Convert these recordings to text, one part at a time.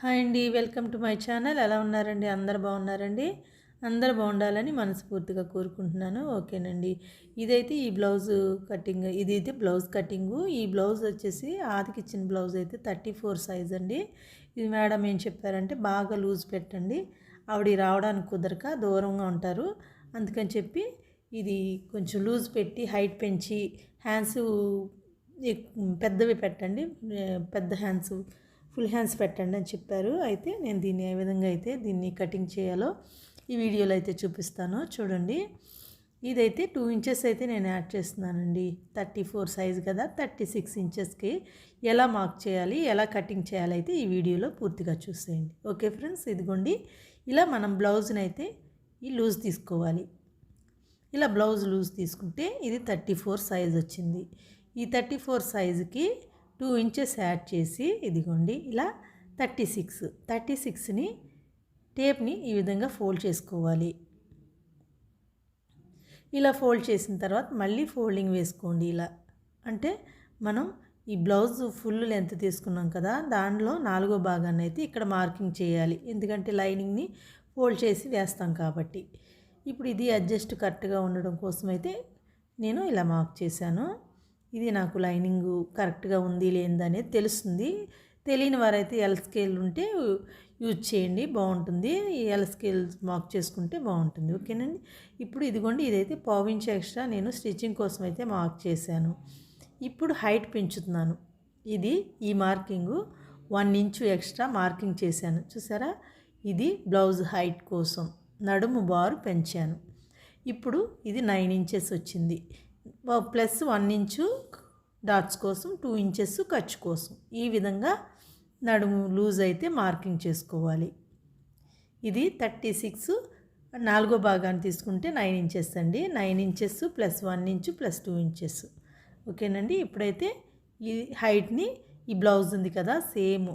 Hi అండి welcome to my channel. ఎలా ఉన్నారండి? అందరు బాగున్నారండి? అందరు బాగుండాలని మనస్ఫూర్తిగా కోరుకుంటున్నాను. ఓకేనండి. ఇదైతే ఈ బ్లౌజ్ కటింగ్ ఇది అయితే బ్లౌజ్ కటింగు ఈ బ్లౌజ్ వచ్చేసి ఆదికి ఇచ్చిన బ్లౌజ్ అయితే థర్టీ ఫోర్ సైజ్ అండి. ఇది మేడం ఏం చెప్పారంటే బాగా లూజ్ పెట్టండి. ఆవిడ రావడానికి కుదరక దూరంగా ఉంటారు. అందుకని చెప్పి ఇది కొంచెం లూజ్ పెట్టి హైట్ పెంచి హ్యాండ్స్ పెద్దవి పెట్టండి. పెద్ద హ్యాండ్స్ ఫుల్ హ్యాండ్స్ పెట్టండి అని చెప్పారు. అయితే నేను దీన్ని ఏ విధంగా అయితే దీన్ని కటింగ్ చేయాలో ఈ వీడియోలో అయితే చూపిస్తాను. చూడండి. ఇదైతే టూ ఇంచెస్ అయితే నేను యాడ్ చేస్తున్నానండి. థర్టీ ఫోర్ సైజ్ కదా థర్టీ సిక్స్ ఇంచెస్కి ఎలా మార్క్ చేయాలి ఎలా కటింగ్ చేయాలి అయితే ఈ వీడియోలో పూర్తిగా చూసేయండి. ఓకే ఫ్రెండ్స్ ఇదిగోండి. ఇలా మనం బ్లౌజ్ని అయితే ఈ లూజ్ తీసుకోవాలి. ఇలా బ్లౌజ్ లూజ్ తీసుకుంటే ఇది థర్టీ ఫోర్ సైజ్ వచ్చింది. ఈ థర్టీ ఫోర్ సైజుకి టూ ఇంచెస్ యాడ్ చేసి ఇదిగోండి ఇలా థర్టీ సిక్స్ థర్టీ సిక్స్ని టేప్ని ఈ విధంగా ఫోల్డ్ చేసుకోవాలి. ఇలా ఫోల్డ్ చేసిన తర్వాత మళ్ళీ ఫోల్డింగ్ వేసుకోండి ఇలా. అంటే మనం ఈ బ్లౌజ్ ఫుల్ లెంత్ తీసుకున్నాం కదా దానిలో నాలుగో భాగాన్ని అయితే ఇక్కడ మార్కింగ్ చేయాలి. ఎందుకంటే లైనింగ్ని ఫోల్డ్ చేసి వేస్తాం కాబట్టి. ఇప్పుడు ఇది అడ్జస్ట్ కరెక్ట్గా ఉండడం కోసం అయితే నేను ఇలా మార్క్ చేశాను. ఇది నాకు లైనింగ్ కరెక్ట్గా ఉంది లేదనేది తెలుస్తుంది. తెలియని వారైతే ఎల్ స్కేల్ ఉంటే యూజ్ చేయండి బాగుంటుంది. ఈ ఎల్ స్కేల్ మార్క్ చేసుకుంటే బాగుంటుంది. ఓకేనండి? ఇప్పుడు ఇదిగోండి ఇదైతే పావించ్ ఎక్స్ట్రా నేను స్టిచ్చింగ్ కోసం అయితే మార్క్ చేశాను. ఇప్పుడు హైట్ పెంచుతున్నాను. ఇది ఈ marking one inch extra marking చేశాను. చూసారా? ఇది బ్లౌజ్ హైట్ కోసం నడుము బారు పెంచాను. ఇప్పుడు ఇది నైన్ ఇంచెస్ వచ్చింది. ప్లస్ వన్ ఇంచు డాట్స్ కోసం టూ ఇంచెస్ ఖర్చు కోసం. ఈ విధంగా నడుము లూజ్ అయితే మార్కింగ్ చేసుకోవాలి. ఇది థర్టీ సిక్స్ నాలుగో భాగాన్ని తీసుకుంటే నైన్ ఇంచెస్ అండి. Nine inches plus one inch plus two inches. ఓకేనండి? ఇప్పుడైతే ఈ హైట్ని ఈ బ్లౌజ్ ఉంది కదా సేమ్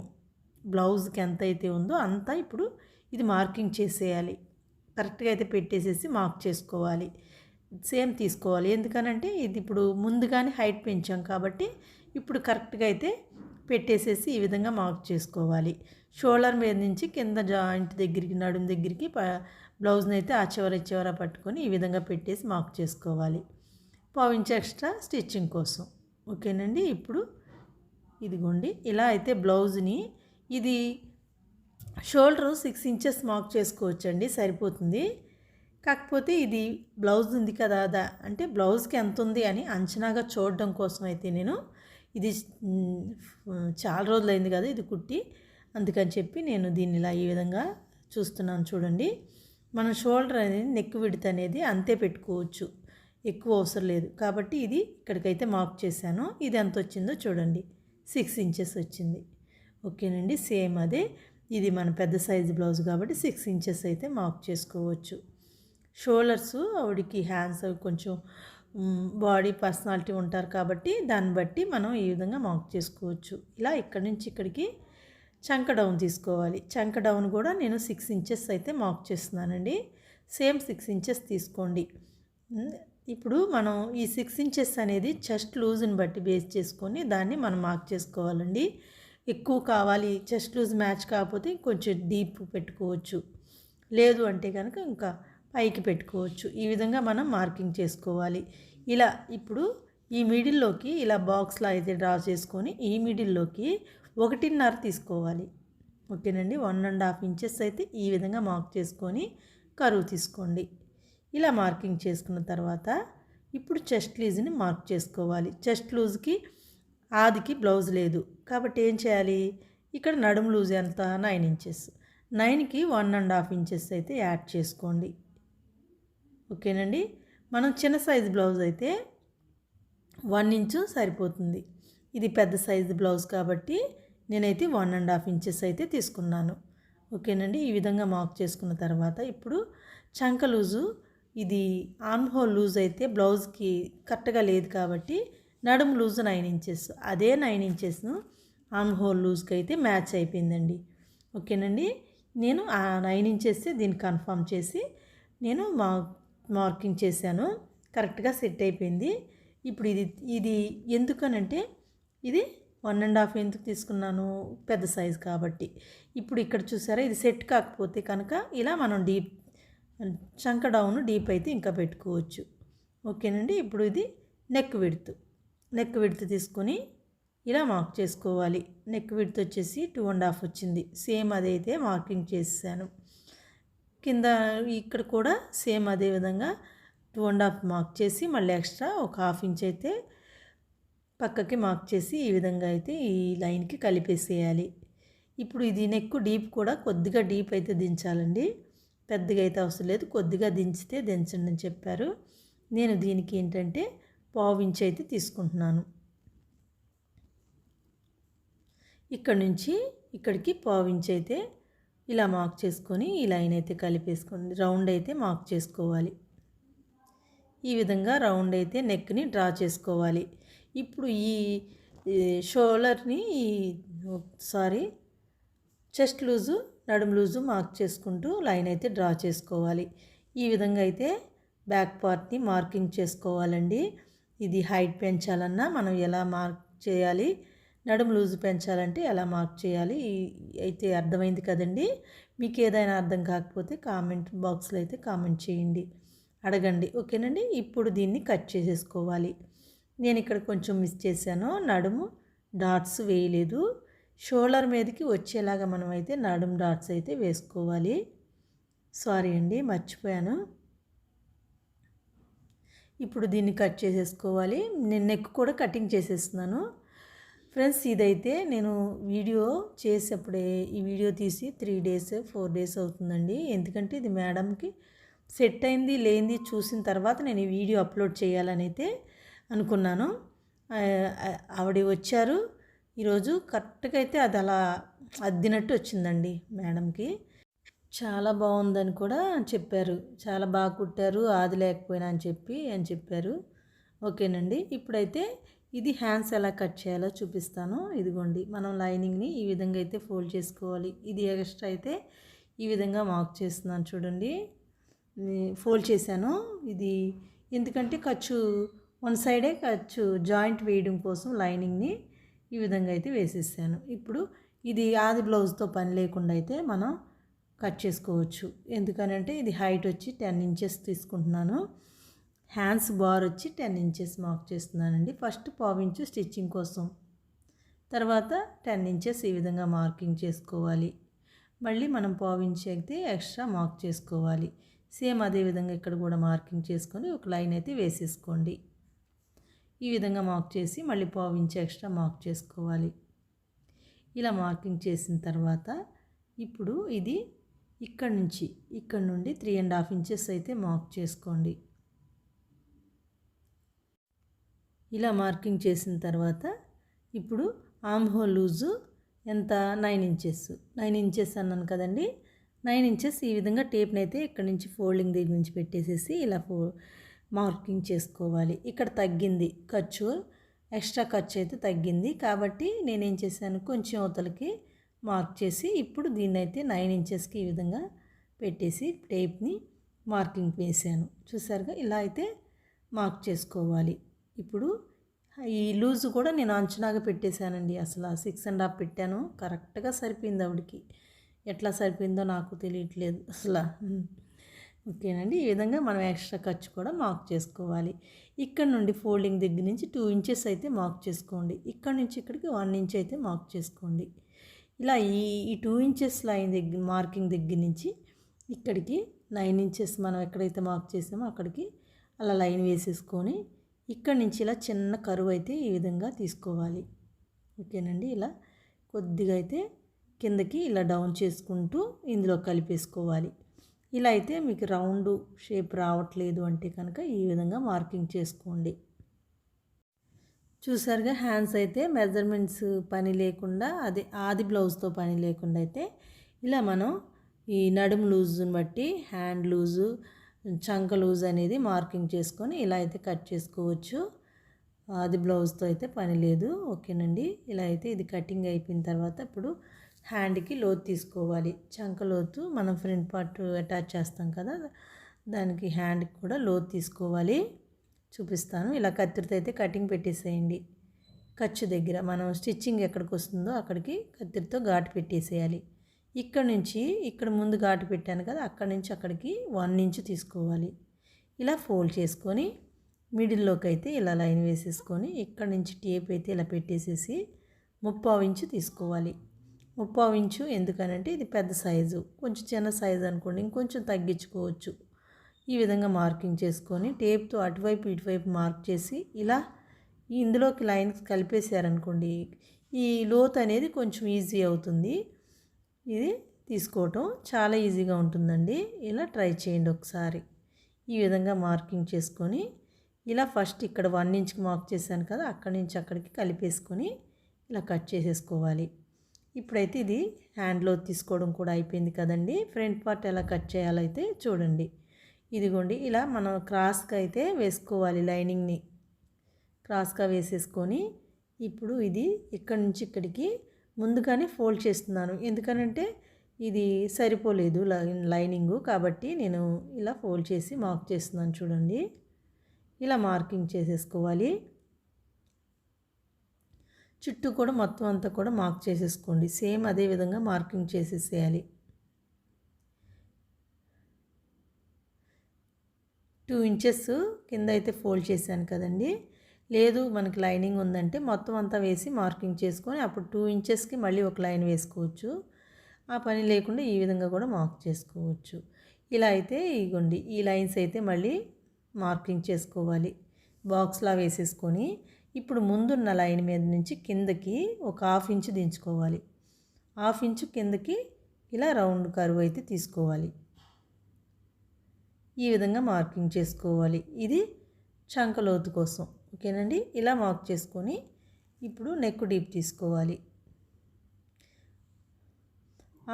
బ్లౌజ్కి ఎంత అయితే ఉందో అంతా ఇప్పుడు ఇది మార్కింగ్ చేసేయాలి. కరెక్ట్గా అయితే పెట్టేసేసి మార్క్ చేసుకోవాలి. సేమ్ తీసుకోవాలి. ఎందుకనంటే ఇది ఇప్పుడు ముందుగానే హైట్ పెంచాం కాబట్టి ఇప్పుడు కరెక్ట్గా అయితే పెట్టేసేసి ఈ విధంగా మార్క్ చేసుకోవాలి. షోల్డర్ మీద నుంచి కింద జాయింట్ దగ్గరికి నడుము దగ్గరికి బ్లౌజ్ని అయితే ఆ చివర చివర పట్టుకొని ఈ విధంగా పెట్టేసి మార్క్ చేసుకోవాలి. పావించ్ ఎక్స్ట్రా స్టిచ్చింగ్ కోసం. ఓకేనండి? ఇప్పుడు ఇదిగోండి. ఇలా అయితే బ్లౌజ్ని ఇది షోల్డర్ సిక్స్ ఇంచెస్ మార్క్ చేసుకోవచ్చండి. సరిపోతుంది. కాకపోతే ఇది బ్లౌజ్ ఉంది కదా అదా అంటే బ్లౌజ్కి ఎంత ఉంది అని అంచనాగా చూడడం కోసం అయితే నేను ఇది చాలా రోజులైంది కదా ఇది కుట్టి. అందుకని చెప్పి నేను దీన్ని ఇలా ఈ విధంగా చూస్తున్నాను చూడండి. మన షోల్డర్ అనేది నెక్ విడత అనేది అంతే పెట్టుకోవచ్చు. ఎక్కువ అవసరం లేదు. కాబట్టి ఇది ఇక్కడికైతే మార్క్ చేశాను. ఇది ఎంత వచ్చిందో చూడండి. సిక్స్ ఇంచెస్ వచ్చింది. ఓకేనండి. సేమ్ అదే. ఇది మన పెద్ద సైజు బ్లౌజ్ కాబట్టి సిక్స్ ఇంచెస్ అయితే మార్క్ చేసుకోవచ్చు. షోల్డర్స్ ఆవిడకి హ్యాండ్స్ అవి కొంచెం బాడీ పర్సనాలిటీ ఉంటారు కాబట్టి దాన్ని బట్టి మనం ఈ విధంగా మార్క్ చేసుకోవచ్చు. ఇలా ఇక్కడి నుంచి ఇక్కడికి చంక డౌన్ తీసుకోవాలి. చంక డౌన్ కూడా నేను సిక్స్ ఇంచెస్ అయితే మార్క్ చేస్తున్నానండి. సేమ్ సిక్స్ ఇంచెస్ తీసుకోండి. ఇప్పుడు మనం ఈ సిక్స్ ఇంచెస్ అనేది చెస్ట్ లూజ్ని బట్టి బేస్ చేసుకొని దాన్ని మనం మార్క్ చేసుకోవాలండి. ఎక్కువ కావాలి చెస్ట్ లూజ్ మ్యాచ్ కాకపోతే కొంచెం డీప్ పెట్టుకోవచ్చు. లేదు అంటే కనుక ఇంకా పైకి పెట్టుకోవచ్చు. ఈ విధంగా మనం మార్కింగ్ చేసుకోవాలి. ఇలా ఇప్పుడు ఈ మిడిల్లోకి ఇలా బాక్స్లో అయితే డ్రా చేసుకొని ఈ మిడిల్లోకి ఒకటిన్నర తీసుకోవాలి. ఓకేనండి? వన్ అండ్ హాఫ్ ఇంచెస్ అయితే ఈ విధంగా మార్క్ చేసుకొని కరువు తీసుకోండి. ఇలా మార్కింగ్ చేసుకున్న తర్వాత ఇప్పుడు చెస్ట్ లూజ్ని మార్క్ చేసుకోవాలి. చెస్ట్ లూజ్కి ఆదికి బ్లౌజ్ లేదు. కాబట్టి ఏం చేయాలి? ఇక్కడ నడుము లూజ్ ఎంత? Nine inches. నైన్కి వన్ అండ్ హాఫ్ ఇంచెస్ అయితే యాడ్ చేసుకోండి. ఓకేనండి? మనం చిన్న సైజు బ్లౌజ్ అయితే వన్ ఇంచు సరిపోతుంది. ఇది పెద్ద సైజు బ్లౌజ్ కాబట్టి నేనైతే వన్ అండ్ హాఫ్ ఇంచెస్ అయితే తీసుకున్నాను. ఓకేనండి? ఈ విధంగా మార్క్ చేసుకున్న తర్వాత ఇప్పుడు చంక లూజు ఇది ఆర్మ్ హోల్ లూజ్ అయితే బ్లౌజ్కి కరెక్ట్గా లేదు కాబట్టి నడుము లూజ్ నైన్ ఇంచెస్. అదే నైన్ ఇంచెస్ను ఆర్మ్ హోల్ లూజ్కి అయితే మ్యాచ్ అయిపోయిందండి. ఓకేనండి? నేను ఆ నైన్ ఇంచెస్ దీన్ని కన్ఫర్మ్ చేసి నేను మా మార్కింగ్ చేశాను. కరెక్ట్గా సెట్ అయిపోయింది. ఇప్పుడు ఇది ఇది ఎందుకనంటే ఇది వన్ అండ్ హాఫ్ ఎందుకు తీసుకున్నాను? పెద్ద సైజు కాబట్టి. ఇప్పుడు ఇక్కడ చూసారా ఇది సెట్ కాకపోతే కనుక ఇలా మనం డీప్ చంక డౌన్ డీప్ అయితే ఇంకా పెట్టుకోవచ్చు. ఓకేనండి? ఇప్పుడు ఇది నెక్ విడుతు. నెక్ విడుతు తీసుకొని ఇలా మార్క్ చేసుకోవాలి. నెక్ విడుతు వచ్చేసి టూ అండ్ హాఫ్ వచ్చింది. సేమ్ అదైతే మార్కింగ్ చేసాను కింద ఇక్కడ కూడా సేమ్ అదేవిధంగా టూ అండ్ హాఫ్ మార్క్ చేసి మళ్ళీ ఎక్స్ట్రా ఒక హాఫ్ ఇంచ్ అయితే పక్కకి మార్క్ చేసి ఈ విధంగా అయితే ఈ లైన్కి కలిపేసేయాలి. ఇప్పుడు ఇది నెక్ డీప్ కూడా కొద్దిగా డీప్ అయితే దించాలండి. పెద్దగా అయితే అవసరం లేదు. కొద్దిగా దించితే దించండి అని చెప్పారు. నేను దీనికి ఏంటంటే పావు ఇంచ్ అయితే తీసుకుంటున్నాను. ఇక్కడ నుంచి ఇక్కడికి పావు ఇంచ్ అయితే ఇలా మార్క్ చేసుకొని ఈ లైన్ అయితే కలిపేసుకోండి. రౌండ్ అయితే మార్క్ చేసుకోవాలి. ఈ విధంగా రౌండ్ అయితే నెక్ని డ్రా చేసుకోవాలి. ఇప్పుడు ఈ షోల్డర్ని సారీ చెస్ట్ లూజు నడుము లూజు మార్క్ చేసుకుంటూ లైన్ అయితే డ్రా చేసుకోవాలి. ఈ విధంగా అయితే బ్యాక్ పార్ట్ని మార్కింగ్ చేసుకోవాలండి. ఇది హైట్ పెంచాలన్నా మనం ఎలా మార్క్ చేయాలి? నడుము లూజు పెంచాలంటే ఎలా మార్క్ చేయాలి. అయితే అర్థమైంది కదండి? మీకు ఏదైనా అర్థం కాకపోతే కామెంట్ బాక్స్లో అయితే కామెంట్ చేయండి. అడగండి. ఓకేనండి? ఇప్పుడు దీన్ని కట్ చేసేసుకోవాలి. నేను ఇక్కడ కొంచెం మిస్ చేశాను. నడుము డాట్స్ వేయలేదు. షోల్డర్ మీదకి వచ్చేలాగా మనం అయితే నడుము డాట్స్ అయితే వేసుకోవాలి. సారీ అండి మర్చిపోయాను. ఇప్పుడు దీన్ని కట్ చేసేసుకోవాలి. నేను నెక్ కూడా కటింగ్ చేసేస్తున్నాను. ఫ్రెండ్స్ ఇదైతే నేను వీడియో చేసేప్పుడే ఈ వీడియో తీసి త్రీ డేస్ ఫోర్ డేస్ అవుతుందండి. ఎందుకంటే ఇది మేడంకి సెట్ అయింది లేనిది చూసిన తర్వాత నేను ఈ వీడియో అప్లోడ్ చేయాలని అయితే అనుకున్నాను ఆవిడ వచ్చారు. ఈరోజు కరెక్ట్గా అయితే అది అలా అద్దినట్టు వచ్చిందండి మేడంకి. చాలా బాగుందని కూడా చెప్పారు. చాలా బాగా కుట్టారు ఆది లేకపోయినా అని చెప్పి అని చెప్పారు. ఓకేనండి. ఇప్పుడైతే ఇది హ్యాండ్స్ ఎలా కట్ చేయాలో చూపిస్తాను. ఇదిగోండి మనం లైనింగ్ని ఈ విధంగా అయితే ఫోల్డ్ చేసుకోవాలి. ఇది ఎక్స్ట్రా అయితే ఈ విధంగా మార్క్ చేస్తున్నాను చూడండి. ఫోల్డ్ చేశాను. ఇది ఎందుకంటే ఖర్చు వన్ సైడే ఖర్చు జాయింట్ వేయడం కోసం లైనింగ్ని ఈ విధంగా అయితే వేసేసాను. ఇప్పుడు ఇది ఆది బ్లౌజ్తో పని లేకుండా అయితే మనం కట్ చేసుకోవచ్చు. ఎందుకనంటే ఇది హైట్ వచ్చి టెన్ ఇంచెస్ తీసుకుంటున్నాను. హ్యాండ్స్ బార్ వచ్చి టెన్ ఇంచెస్ మార్క్ చేస్తున్నానండి. ఫస్ట్ పావించు స్టిచ్చింగ్ కోసం. తర్వాత టెన్ ఇంచెస్ ఈ విధంగా మార్కింగ్ చేసుకోవాలి. మళ్ళీ మనం పావించి అయితే ఎక్స్ట్రా మార్క్ చేసుకోవాలి. సేమ్ అదే విధంగా ఇక్కడ కూడా మార్కింగ్ చేసుకొని ఒక లైన్ అయితే వేసేసుకోండి. ఈ విధంగా మార్క్ చేసి మళ్ళీ పావించి ఎక్స్ట్రా మార్క్ చేసుకోవాలి. ఇలా మార్కింగ్ చేసిన తర్వాత ఇప్పుడు ఇది ఇక్కడ నుంచి ఇక్కడ నుండి త్రీ అండ్ హాఫ్ ఇంచెస్ అయితే మార్క్ చేసుకోండి. ఇలా మార్కింగ్ చేసిన తర్వాత ఇప్పుడు ఆమ్ హోల్ లూజు ఎంత? Nine inches. నైన్ ఇంచెస్ అన్నాను కదండి. నైన్ ఇంచెస్ ఈ విధంగా టేప్ని అయితే ఇక్కడ నుంచి ఫోల్డింగ్ దగ్గర నుంచి పెట్టేసేసి ఇలా ఫో మార్కింగ్ చేసుకోవాలి. ఇక్కడ తగ్గింది ఖర్చు. ఎక్స్ట్రా ఖర్చు అయితే తగ్గింది. కాబట్టి నేనేం చేశాను? కొంచెం అవతలకి మార్క్ చేసి ఇప్పుడు దీన్ని అయితే నైన్ ఇంచెస్కి ఈ విధంగా పెట్టేసి టేప్ని మార్కింగ్ వేసాను. చూసారుగా? ఇలా అయితే మార్క్ చేసుకోవాలి. ఇప్పుడు ఈ లూజు కూడా నేను అంచనాగా పెట్టేశానండి. అసలు సిక్స్ అండ్ హాఫ్ పెట్టాను. కరెక్ట్గా సరిపోయింది ఆవిడకి. ఎట్లా సరిపోయిందో నాకు తెలియట్లేదు అసలు. ఓకేనండి. ఈ విధంగా మనం ఎక్స్ట్రా ఖర్చు కూడా మార్క్ చేసుకోవాలి. ఇక్కడ నుండి ఫోల్డింగ్ దగ్గర నుంచి టూ ఇంచెస్ అయితే మార్క్ చేసుకోండి. ఇక్కడ నుంచి ఇక్కడికి వన్ ఇంచ్ అయితే మార్క్ చేసుకోండి. ఇలా ఈ ఈ టూ ఇంచెస్ లైన్ దగ్గర మార్కింగ్ దగ్గర నుంచి ఇక్కడికి నైన్ ఇంచెస్ మనం ఎక్కడైతే మార్క్ చేసామో అక్కడికి అలా లైన్ వేసేసుకొని ఇక్కడ నుంచి ఇలా చిన్న కరువు అయితే ఈ విధంగా తీసుకోవాలి. ఓకేనండి? ఇలా కొద్దిగా అయితే కిందకి ఇలా డౌన్ చేసుకుంటూ ఇందులో కలిపేసుకోవాలి. ఇలా అయితే మీకు రౌండ్ షేప్ రావట్లేదు అంటే కనుక ఈ విధంగా మార్కింగ్ చేసుకోండి. చూసారుగా హ్యాండ్స్ అయితే మెజర్మెంట్స్ పని లేకుండా అదే ఆది బ్లౌజ్తో పని లేకుండా అయితే ఇలా మనం ఈ నడుము లూజుని బట్టి హ్యాండ్ లూజు చంక లూజ్ అనేది మార్కింగ్ చేసుకొని ఇలా అయితే కట్ చేసుకోవచ్చు. అది బ్లౌజ్తో అయితే పని లేదు. ఓకేనండి? ఇలా అయితే ఇది కటింగ్ అయిపోయిన తర్వాత ఇప్పుడు హ్యాండ్కి లోతు తీసుకోవాలి. చంక లోతు మనం ఫ్రంట్ పార్ట్ అటాచ్ చేస్తాం కదా దానికి హ్యాండ్కి కూడా లోతు తీసుకోవాలి. చూపిస్తాను. ఇలా కత్తిరితో అయితే కటింగ్ పెట్టేసేయండి. ఖర్చు దగ్గర. మనం స్టిచ్చింగ్ ఎక్కడికి వస్తుందో అక్కడికి కత్తిరితో ఘాటు పెట్టేసేయాలి. ఇక్కడ నుంచి ఇక్కడ ముందు ఘాటు పెట్టాను కదా అక్కడి నుంచి అక్కడికి వన్ ఇంచ్ తీసుకోవాలి. ఇలా ఫోల్డ్ చేసుకొని మిడిల్లోకి అయితే ఇలా లైన్ వేసేసుకొని ఇక్కడ నుంచి టేప్ అయితే ఇలా పెట్టేసేసి ముప్పావు ఇంచు తీసుకోవాలి. ముప్పావు ఇంచు ఎందుకనంటే ఇది పెద్ద సైజు కొంచెం చిన్న సైజు అనుకోండి ఇంకొంచెం తగ్గించుకోవచ్చు. ఈ విధంగా మార్కింగ్ చేసుకొని టేప్తో అటువైపు ఇటువైపు మార్క్ చేసి ఇలా ఇందులోకి లైన్స్ కలిపేశారనుకోండి ఈ లోత్ అనేది కొంచెం ఈజీ అవుతుంది. ఇది తీసుకోవటం చాలా ఈజీగా ఉంటుందండి. ఇలా ట్రై చేయండి ఒకసారి. ఈ విధంగా మార్కింగ్ చేసుకొని ఇలా ఫస్ట్ ఇక్కడ వన్ ఇంచ్కి మార్క్ చేశాను కదా అక్కడి నుంచి అక్కడికి కలిపేసుకొని ఇలా కట్ చేసేసుకోవాలి. ఇప్పుడైతే ఇది హ్యాండ్లో తీసుకోవడం కూడా అయిపోయింది కదండి. ఫ్రంట్ పార్ట్ ఎలా కట్ చేయాలైతే చూడండి. ఇదిగోండి ఇలా మనం క్రాస్గా అయితే వేసుకోవాలి లైనింగ్ని. క్రాస్గా వేసేసుకొని ఇప్పుడు ఇది ఇక్కడి నుంచి ఇక్కడికి ముందుగానే ఫోల్డ్ చేస్తున్నాను. ఎందుకనంటే ఇది సరిపోలేదు లైనింగు కాబట్టి నేను ఇలా ఫోల్డ్ చేసి మార్క్ చేస్తున్నాను చూడండి. ఇలా మార్కింగ్ చేసేసుకోవాలి. చుట్టూ కూడా మొత్తం అంతా కూడా మార్క్ చేసేసుకోండి. సేమ్ అదే విధంగా మార్కింగ్ చేసేసేయాలి. టూ ఇంచెస్ కింద అయితే ఫోల్డ్ చేశాను కదండి. లేదు మనకి లైనింగ్ ఉందంటే మొత్తం అంతా వేసి మార్కింగ్ చేసుకొని అప్పుడు టూ ఇంచెస్కి మళ్ళీ ఒక లైన్ వేసుకోవచ్చు. ఆ పని లేకుండా ఈ విధంగా కూడా మార్క్ చేసుకోవచ్చు. ఇలా అయితే ఇగోండి ఈ లైన్స్ అయితే మళ్ళీ మార్కింగ్ చేసుకోవాలి. బాక్స్లా వేసేసుకొని ఇప్పుడు ముందున్న లైన్ మీద నుంచి కిందకి ఒక హాఫ్ ఇంచు దించుకోవాలి. హాఫ్ ఇంచు కిందకి ఇలా రౌండ్ కరువు అయితే తీసుకోవాలి. ఈ విధంగా మార్కింగ్ చేసుకోవాలి. ఇది చంకలోతు కోసం. ఓకేనండి? ఇలా మార్క్ చేసుకొని ఇప్పుడు నెక్ డీప్ తీసుకోవాలి.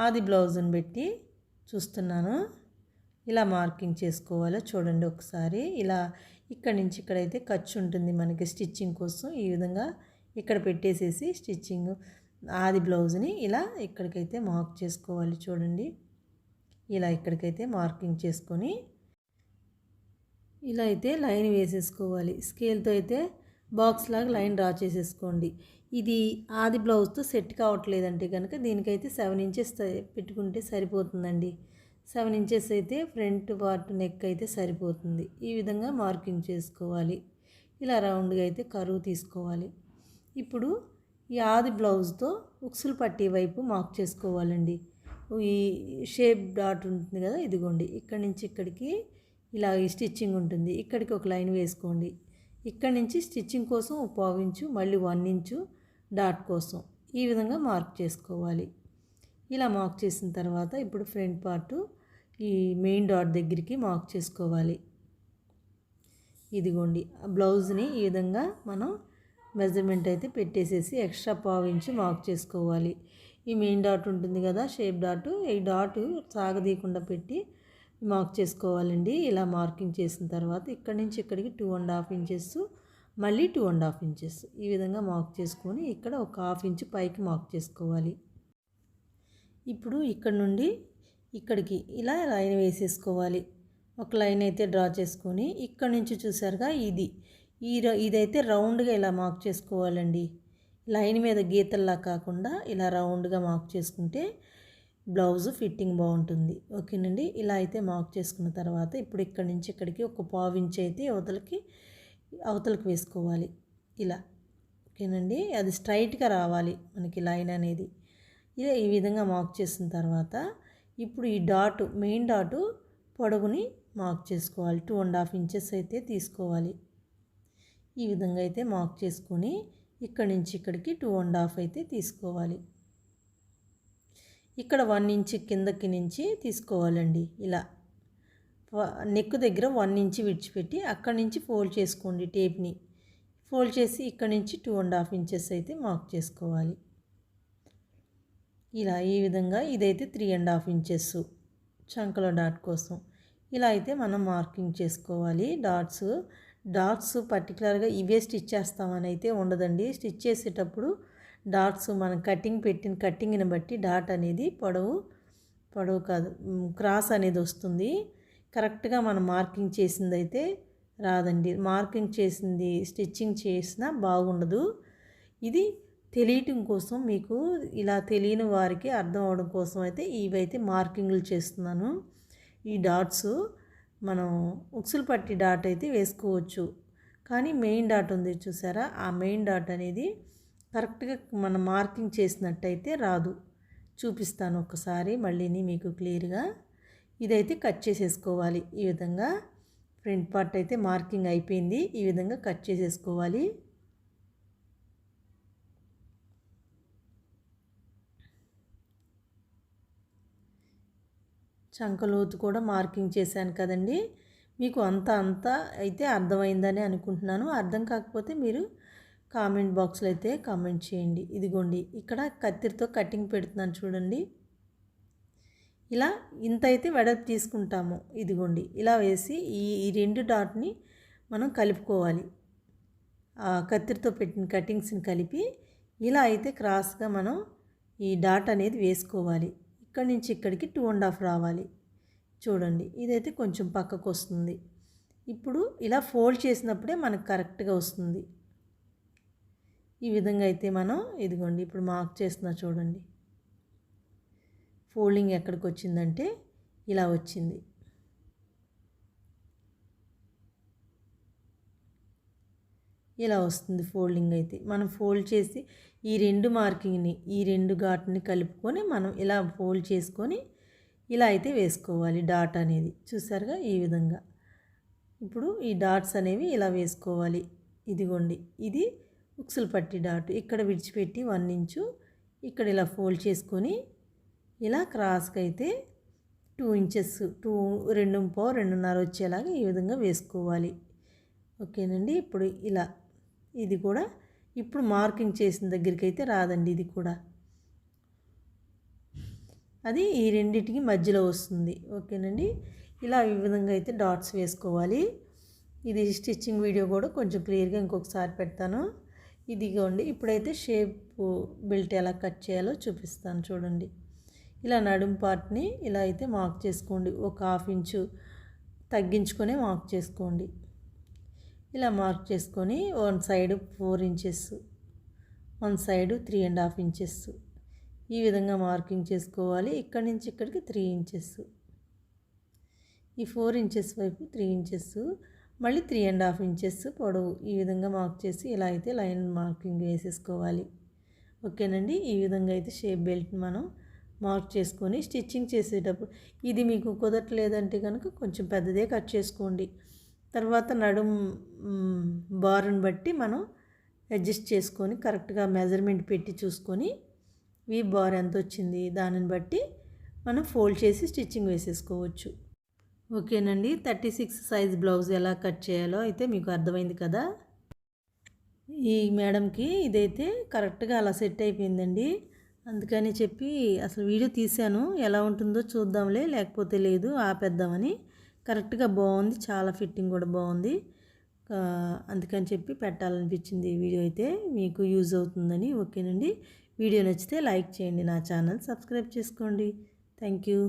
ఆది బ్లౌజ్ని పెట్టి చూస్తున్నాను. ఇలా మార్కింగ్ చేసుకోవాలో చూడండి ఒకసారి. ఇలా ఇక్కడ నుంచి ఇక్కడైతే ఖర్చు ఉంటుంది మనకి స్టిచ్చింగ్ కోసం. ఈ విధంగా ఇక్కడ పెట్టేసేసి స్టిచ్చింగ్ ఆది బ్లౌజ్ని ఇలా ఇక్కడికైతే మార్క్ చేసుకోవాలి చూడండి. ఇలా ఇక్కడికైతే మార్కింగ్ చేసుకొని ఇలా అయితే లైన్ వేసేసుకోవాలి. స్కేల్తో అయితే బాక్స్ లాగా లైన్ డ్రా చేసేసుకోండి. ఇది ఆది బ్లౌజ్తో సెట్ కావట్లేదంటే కనుక దీనికైతే సెవెన్ ఇంచెస్ పెట్టుకుంటే సరిపోతుందండి. సెవెన్ ఇంచెస్ అయితే ఫ్రంట్ పార్ట్ నెక్ అయితే సరిపోతుంది. ఈ విధంగా మార్కింగ్ చేసుకోవాలి. ఇలా రౌండ్గా అయితే కరువు తీసుకోవాలి. ఇప్పుడు ఈ ఆది బ్లౌజ్తో ఉక్సులు పట్టే వైపు మార్క్ చేసుకోవాలండి. ఈ షేప్ డాట్ ఉంటుంది కదా ఇదిగోండి. ఇక్కడి నుంచి ఇక్కడికి ఇలా ఈ స్టిచ్చింగ్ ఉంటుంది. ఇక్కడికి ఒక లైన్ వేసుకోండి. ఇక్కడి నుంచి స్టిచ్చింగ్ కోసం ఒక పావు ఇంచు మళ్ళీ వన్ ఇంచు డాట్ కోసం ఈ విధంగా మార్క్ చేసుకోవాలి. ఇలా మార్క్ చేసిన తర్వాత ఇప్పుడు ఫ్రంట్ పార్టు ఈ మెయిన్ డాట్ దగ్గరికి మార్క్ చేసుకోవాలి. ఇదిగోండి. బ్లౌజ్ని ఈ విధంగా మనం మెజర్మెంట్ అయితే పెట్టేసేసి ఎక్స్ట్రా పావు ఇంచు మార్క్ చేసుకోవాలి. ఈ మెయిన్ డాట్ ఉంటుంది కదా షేప్ డాట్ ఈ డాట్ సాగదీయకుండా పెట్టి మార్క్ చేసుకోవాలండి. ఇలా మార్కింగ్ చేసిన తర్వాత ఇక్కడి నుంచి ఇక్కడికి టూ అండ్ హాఫ్ ఇంచెస్ మళ్ళీ టూ అండ్ హాఫ్ ఇంచెస్ ఈ విధంగా మార్క్ చేసుకొని ఇక్కడ ఒక హాఫ్ ఇంచ్ పైకి మార్క్ చేసుకోవాలి. ఇప్పుడు ఇక్కడ నుండి ఇక్కడికి ఇలా లైన్ వేసేసుకోవాలి. ఒక లైన్ అయితే డ్రా చేసుకొని ఇక్కడ నుంచి చూసారుగా ఇది. ఈ ఇదైతే రౌండ్గా ఇలా మార్క్ చేసుకోవాలండి. లైన్ మీద గీతల్లా కాకుండా ఇలా రౌండ్గా మార్క్ చేసుకుంటే బ్లౌజ్ ఫిట్టింగ్ బాగుంటుంది. ఓకేనండి? ఇలా అయితే మార్క్ చేసుకున్న తర్వాత ఇప్పుడు ఇక్కడి నుంచి ఇక్కడికి ఒక పావు ఇంచ్ అయితే అవతలకి అవతలకు వేసుకోవాలి. ఇలా. ఓకేనండి? అది స్ట్రైట్గా రావాలి మనకి లైన్ అనేది. ఇలా ఈ విధంగా మార్క్ చేసిన తర్వాత ఇప్పుడు ఈ డాటు మెయిన్ డాటు పొడవుని మార్క్ చేసుకోవాలి. టూ అండ్ హాఫ్ ఇంచెస్ అయితే తీసుకోవాలి. ఈ విధంగా అయితే మార్క్ చేసుకొని ఇక్కడి నుంచి ఇక్కడికి టూ అండ్ హాఫ్ అయితే తీసుకోవాలి. ఇక్కడ వన్ ఇంచ్ కిందకి నుంచి తీసుకోవాలండి ఇలా. నెక్ దగ్గర వన్ ఇంచ్ విడిచిపెట్టి అక్కడి నుంచి ఫోల్డ్ చేసుకోండి టేప్ని. ఫోల్డ్ చేసి ఇక్కడ నుంచి టూ అండ్ హాఫ్ ఇంచెస్ అయితే మార్క్ చేసుకోవాలి. ఇలా ఈ విధంగా ఇదైతే త్రీ అండ్ హాఫ్ ఇంచెస్ చంకల డాట్ కోసం. ఇలా అయితే మనం మార్కింగ్ చేసుకోవాలి. డాట్స్ డాట్స్ పర్టికులర్గా ఇవే స్టిచ్ చేస్తామని అయితే ఉండదండి. స్టిచ్ చేసేటప్పుడు డాట్స్ మనం కటింగ్ పెట్టిన కటింగ్ని బట్టి డాట్ అనేది పొడవు పొడవు కాదు క్రాస్ అనేది వస్తుంది. కరెక్ట్గా మనం మార్కింగ్ చేసింది అయితే రాదండి. మార్కింగ్ చేసింది స్టిచ్చింగ్ చేసినా బాగుండదు. ఇది తెలియటం కోసం మీకు ఇలా తెలియని వారికి అర్థం అవడం కోసం అయితే ఇవైతే మార్కింగ్లు చేస్తున్నాను. ఈ డాట్స్ మనం ఉక్సులు పట్టి డాట్ అయితే వేసుకోవచ్చు. కానీ మెయిన్ డాట్ ఉంది చూసారా? ఆ మెయిన్ డాట్ అనేది కరెక్ట్గా మనం మార్కింగ్ చేసినట్టయితే రాదు. చూపిస్తాను ఒకసారి మళ్ళీని మీకు క్లియర్గా. ఇదైతే కట్ చేసేసుకోవాలి. ఈ విధంగా ఫ్రంట్ పార్ట్ అయితే మార్కింగ్ అయిపోయింది. ఈ విధంగా కట్ చేసేసుకోవాలి. చంకలోతు కూడా మార్కింగ్ చేశాను కదండి. మీకు అంత అంత అయితే అర్థమైందని అనుకుంటున్నాను. అర్థం కాకపోతే మీరు కామెంట్ బాక్స్లో అయితే కామెంట్ చేయండి. ఇదిగోండి ఇక్కడ కత్తిరితో కటింగ్ పెడుతున్నాను చూడండి. ఇలా ఇంత అయితే వెడల్పు తీసుకుంటాము. ఇదిగోండి ఇలా వేసి ఈ ఈ రెండు డాట్ని మనం కలుపుకోవాలి. ఆ కత్తిరితో పెట్టిన కటింగ్స్ని కలిపి ఇలా అయితే క్రాస్గా మనం ఈ డాట్ అనేది వేసుకోవాలి. ఇక్కడి నుంచి ఇక్కడికి టూ అండ్ హాఫ్ రావాలి. చూడండి ఇదైతే కొంచెం పక్కకు వస్తుంది ఇప్పుడు ఇలా ఫోల్డ్ చేసినప్పుడే మనకు కరెక్ట్గా వస్తుంది. ఈ విధంగా అయితే మనం ఇదిగోండి ఇప్పుడు మార్క్ చేస్తున్నా చూడండి. ఫోల్డింగ్ ఎక్కడికి వచ్చిందంటే ఇలా వచ్చింది. ఇలా వస్తుంది ఫోల్డింగ్ అయితే. మనం ఫోల్డ్ చేసి ఈ రెండు మార్కింగ్ని ఈ రెండు ఘాట్ని కలుపుకొని మనం ఇలా ఫోల్డ్ చేసుకొని ఇలా అయితే వేసుకోవాలి డాట్ అనేది. చూసారుగా ఈ విధంగా. ఇప్పుడు ఈ డాట్స్ అనేవి ఇలా వేసుకోవాలి. ఇదిగోండి ఇది ఉక్సులు పట్టి డాట్ ఇక్కడ విడిచిపెట్టి వన్ ఇంచు ఇక్కడ ఇలా ఫోల్డ్ చేసుకొని ఇలా క్రాస్కి అయితే టూ ఇంచెస్ టూ రెండు పో రెండున్నర వచ్చేలాగా ఈ విధంగా వేసుకోవాలి. ఓకేనండి? ఇప్పుడు ఇలా ఇది కూడా ఇప్పుడు మార్కింగ్ చేసిన దగ్గరికి అయితే రాదండి ఇది కూడా. అది ఈ రెండింటికి మధ్యలో వస్తుంది. ఓకేనండి? ఇలా ఈ విధంగా అయితే డాట్స్ వేసుకోవాలి. ఇది స్టిచ్చింగ్ వీడియో కూడా కొంచెం క్లియర్గా ఇంకొకసారి పెడతాను. ఇదిగోండి ఇప్పుడైతే షేప్ బెల్ట్ ఎలా కట్ చేయాలో చూపిస్తాను చూడండి. ఇలా నడుం పార్ట్ని ఇలా అయితే మార్క్ చేసుకోండి. ఒక హాఫ్ ఇంచు తగ్గించుకొని మార్క్ చేసుకోండి. ఇలా మార్క్ చేసుకొని one side four inches one side three and half inches. ఈ విధంగా మార్కింగ్ చేసుకోవాలి. ఇక్కడి నుంచి ఇక్కడికి త్రీ ఇంచెస్. ఈ ఫోర్ ఇంచెస్ వైపు త్రీ ఇంచెస్. మళ్ళీ త్రీ అండ్ హాఫ్ ఇంచెస్ పొడవు ఈ విధంగా మార్క్ చేసి ఇలా అయితే లైన్ మార్కింగ్ వేసేసుకోవాలి. ఓకేనండి? ఈ విధంగా అయితే షేప్ బెల్ట్ మనం మార్క్ చేసుకొని స్టిచ్చింగ్ చేసేటప్పుడు ఇది మీకు కుదరట్లేదంటే కనుక కొంచెం పెద్దదే కట్ చేసుకోండి. తర్వాత నడుం బారుని బట్టి మనం అడ్జస్ట్ చేసుకొని కరెక్ట్గా మెజర్మెంట్ పెట్టి చూసుకొని ఈ బార్ ఎంత వచ్చింది? దానిని బట్టి మనం ఫోల్డ్ చేసి స్టిచ్చింగ్ వేసేసుకోవచ్చు. ఓకేనండి. థర్టీ సిక్స్ సైజ్ బ్లౌజ్ ఎలా కట్ చేయాలో అయితే మీకు అర్థమైంది కదా? ఈ మేడంకి ఇదైతే కరెక్ట్గా అలా సెట్ అయిపోయిందండి. అందుకని చెప్పి అసలు వీడియో తీశాను. ఎలా ఉంటుందో చూద్దాంలే లేకపోతే లేదు ఆపేద్దామని. కరెక్ట్గా బాగుంది. చాలా ఫిట్టింగ్ కూడా బాగుంది. అందుకని చెప్పి పెట్టాలనిపించింది వీడియో అయితే. మీకు యూజ్ అవుతుందని ఓకేనండి. వీడియో నచ్చితే లైక్ చేయండి. నా ఛానల్ సబ్స్క్రైబ్ చేసుకోండి. Thank you.